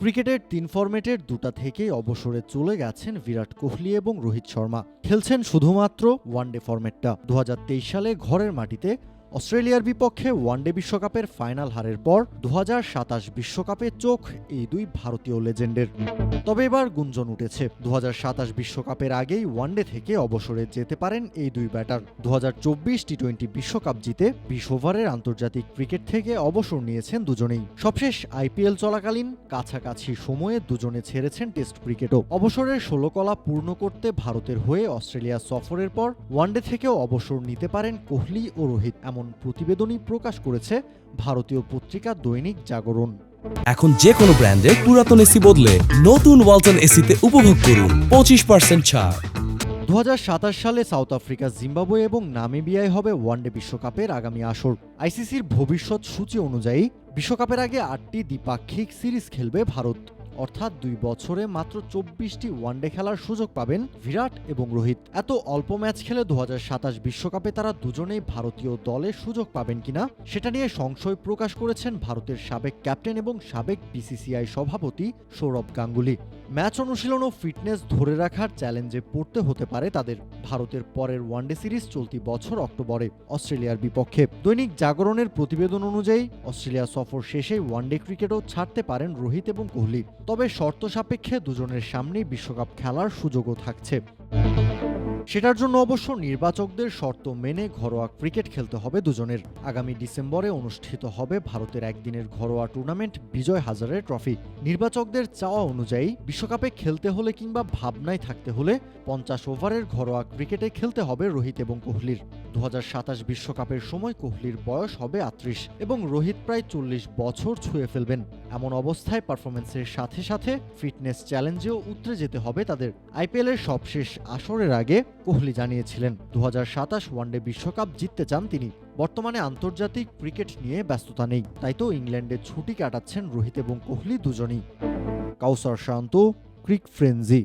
ক্রিকেটের তিন ফরম্যাটের দুটা থেকেই অবসরে চলে গেছেন বিরাট কোহলি এবং রোহিত শর্মা। খেলছেন শুধুমাত্র ওয়ানডে ফরম্যাটটা। দু হাজার তেইশ সালে ঘরের মাটিতে অস্ট্রেলিয়ার বিপক্ষে ওয়ানডে বিশ্বকাপের ফাইনাল হারের পর দু বিশ্বকাপে চোখ এই দুই ভারতীয় লেজেন্ডের। তবে এবার গুঞ্জন উঠেছে। দু বিশ্বকাপের আগেই ওয়ানডে থেকে অবসরে যেতে পারেন এই দুই ব্যাটার। দু টি টোয়েন্টি বিশ্বকাপ জিতে বিশ ওভারের আন্তর্জাতিক ক্রিকেট থেকে অবসর নিয়েছেন দুজনেই। সবশেষ আইপিএল চলাকালীন কাছাকাছি সময়ে দুজনে ছেড়েছেন টেস্ট ক্রিকেটও। অবসরের ষোলো কলা পূর্ণ করতে ভারতের হয়ে অস্ট্রেলিয়া সফরের পর ওয়ানডে থেকেও অবসর নিতে পারেন কোহলি ও রোহিত এমন প্রতিবেদনই প্রকাশ করেছে ভারতীয় পত্রিকা দৈনিক জাগরণ। এখন যে কোনো ব্র্যান্ডের পুরাতন এসি বদলে নতুন ওয়ালটন এসিতে উপভোগ করুন পঁচিশ পার্সেন্ট ছাড়। দু হাজার সাতাশ সালে সাউথ আফ্রিকা জিম্বাবুয়ে এবং নামিবিয়ায় হবে ওয়ানডে বিশ্বকাপের আগামী আসর। আইসিসির ভবিষ্যৎ সূচি অনুযায়ী বিশ্বকাপের আগে আটটি দ্বিপাক্ষিক সিরিজ খেলবে ভারত। অর্থাৎ দুই বছরে মাত্র চব্বিশটি ওয়ানডে খেলার সুযোগ পাবেন বিরাট এবং রোহিত। এত অল্প ম্যাচ খেলে দু বিশ্বকাপে তারা দুজনেই ভারতীয় দলে সুযোগ পাবেন কিনা, সেটা নিয়ে সংশয় প্রকাশ করেছেন ভারতের সাবেক ক্যাপ্টেন এবং সাবেক বিসিসিআই সভাপতি সৌরভ গাঙ্গুলি। ম্যাচ অনুশীলন ও ফিটনেস ধরে রাখার চ্যালেঞ্জে পড়তে হতে পারে তাদের ভারতের পরের ওয়ানডে সিরিজ চলতি বছর অক্টোবরে অস্ট্রেলিয়ার বিপক্ষে। দৈনিক জাগরণের প্রতিবেদন অনুযায়ী, অস্ট্রেলিয়া সফর শেষে ওয়ানডে ক্রিকেটও ছাড়তে পারেন রোহিত এবং কোহলি। তবে শর্ত সাপেক্ষে দুজনের সামনেই বিশ্বকাপ খেলার সুযোগও থাকছে। সেটার জন্য অবশ্য নির্বাচকদের শর্ত মেনে ঘরোয়া ক্রিকেট খেলতে হবে দুজনের। আগামী ডিসেম্বরে অনুষ্ঠিত হবে ভারতের একদিনের ঘরোয়া টুর্নামেন্ট বিজয় হাজারের ট্রফি। নির্বাচকদের চাওয়া অনুযায়ী বিশ্বকাপে খেলতে হলে কিংবা ভাবনায় থাকতে হলে পঞ্চাশ ওভারের ঘরোয়া ক্রিকেটে খেলতে হবে রোহিত এবং কোহলির। দু বিশ্বকাপের সময় কোহলির বয়স হবে আটত্রিশ এবং রোহিত প্রায় চল্লিশ বছর ছুঁয়ে ফেলবেন। এমন অবস্থায় পারফরমেন্সের সাথে সাথে ফিটনেস চ্যালেঞ্জেও উতরে যেতে হবে তাদের। আইপিএলের সবশেষ আসরের আগে কোহলি জানিয়েছিলেন দু হাজার সাতাশ ওয়ানডে বিশ্বকাপ জিততে চান তিনি। বর্তমানে আন্তর্জাতিক ক্রিকেট নিয়ে ব্যস্ততা নেই। তাই তো ইংল্যান্ডে ছুটি কাটাচ্ছেন রোহিত এবং কোহলি দুজনই। কাউসার শান্ত, ক্রিক ফ্রেন্জি